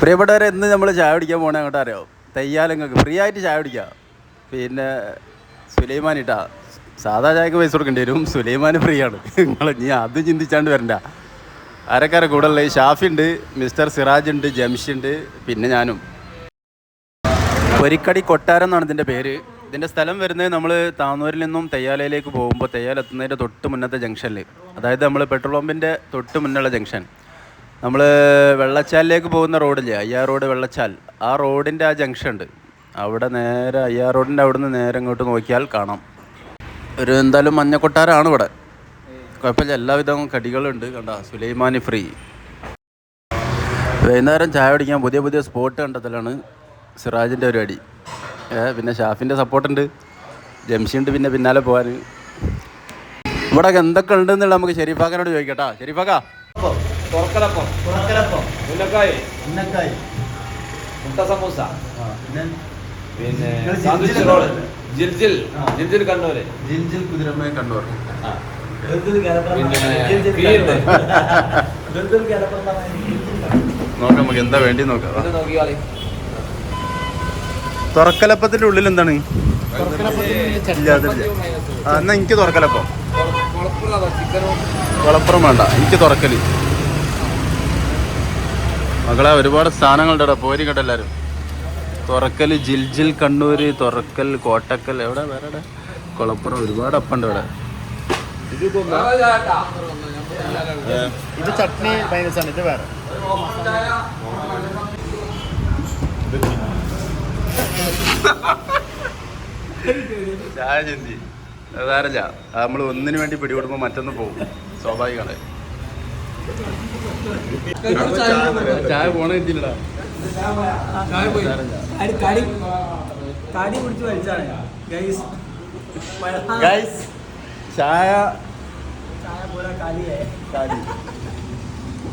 പ്രിയപ്പെട്ടവരെ എന്ന് നമ്മൾ ചായ കുടിക്കാൻ പോകണേ അങ്ങോട്ട് അറിയാം? തയ്യാലങ്ങൾക്ക് ഫ്രീ ആയിട്ട് ചായ കുടിക്കാം. പിന്നെ സുലൈമാൻ ഇട്ടാ. സാധാ ചായക്ക് പൈസ കൊടുക്കേണ്ടി വരും. സുലൈമാൻ ഫ്രീ ആണ് നിങ്ങൾ നീ അത് ചിന്തിച്ചാണ്ട് വരണ്ട. ആരക്കാരെ കൂടെ ഉള്ളത്? ഷാഫി ഉണ്ട് മിസ്റ്റർ സിറാജ് ഉണ്ട് ജംഷി ഉണ്ട് പിന്നെ ഞാനും. പൊരിക്കടി കൊട്ടാരം എന്നാണ് ഇതിന്റെ പേര്. ഇതിന്റെ സ്ഥലം വരുന്നത് നമ്മൾ താന്നൂരിൽ നിന്നും തെയ്യാലയിലേക്ക് പോകുമ്പോൾ തെയ്യാലെത്തുന്നതിന്റെ തൊട്ട് മുന്നത്തെ ജംഗ്ഷനിൽ അതായത് നമ്മൾ പെട്രോൾ പമ്പിന്റെ തൊട്ട് മുന്നുള്ള ജംഗ്ഷൻ. നമ്മൾ വെള്ളച്ചാലിലേക്ക് പോകുന്ന റോഡില്ലേ അയ്യാർ റോഡ് വെള്ളച്ചാൽ. ആ റോഡിന്റെ ആ ജംഗ്ഷൻ ഉണ്ട്. അവിടെ നേരെ അയ്യാർ റോഡിന്റെ അവിടെ നിന്ന് നേരെ ഇങ്ങോട്ട് നോക്കിയാൽ കാണാം. ഒരു എന്തായാലും മഞ്ഞക്കൊട്ടാരമാണ് ഇവിടെ. കുഴപ്പമില്ല എല്ലാവിധ കടികളുണ്ട്. കണ്ട സുലൈമാനി ഫ്രീ. വൈകുന്നേരം ചായ കുടിക്കാൻ പുതിയ പുതിയ സ്പോട്ട് കണ്ടെത്തലാണ് സിറാജിന്റെ പരിപാടി. പിന്നെ ഷാഫിന്റെ സപ്പോർട്ടുണ്ട്. ഉണ്ട് പിന്നെ പിന്നാലെ പോകാൻ ഇവിടെ എന്തൊക്കെ ഉണ്ടെന്നുള്ള നമുക്ക് ഷെരീഫാക്കനോട് ചോദിക്കട്ടാ ഷെരീഫാക്ക. തുറക്കലപ്പം. ഉന്നക്കായ്. മുട്ട സമൂസ പിന്നെ? സാൻഡ്വിച്ച് റോൾ ജിൽജിൽ ജിൽജിൽ കണ്ണൂര്. ജിൽജിൽ കുതിരമ്മ കണ്ണൂർ. നോക്കാം നമുക്ക് എന്താ വേണ്ടി നോക്കാം? തുറക്കലപ്പത്തിന്റെ ഉള്ളിൽ എന്താണ്? എന്നാ എനിക്ക് തുറക്കലപ്പം. ചിക്കനും? കുളപ്പുറം വേണ്ട. എനിക്ക് തുറക്കൽ. മകളെ ഒരുപാട് സ്ഥാനങ്ങളുണ്ട് പോരി കേട്ടോ എല്ലാവരും തുറക്കൽ ജിൽജിൽ കണ്ണൂര് തുറക്കൽ കോട്ടക്കൽ എവിടെ വേറെ? കുളപ്പുറം ഒരുപാട് അപ്പുണ്ട് ഇവിടെ. ഇത് ചട്നി ഇത് വേറെ. ചായ ചിന്തി. അതാരല്ല നമ്മൾ ഒന്നിനു വേണ്ടി പിടികൊടുക്കുമ്പോൾ മറ്റൊന്ന് പോകും. സ്വാഭാവികമാണ്. ചായ പോണ കിട്ടിയില്ലടാ കടി. കടി പിടിച്ച് വലിച്ചാണ്. ഗൈസ് ഗൈസ് ചായ ചായ പോലെ കളിയായി കാലി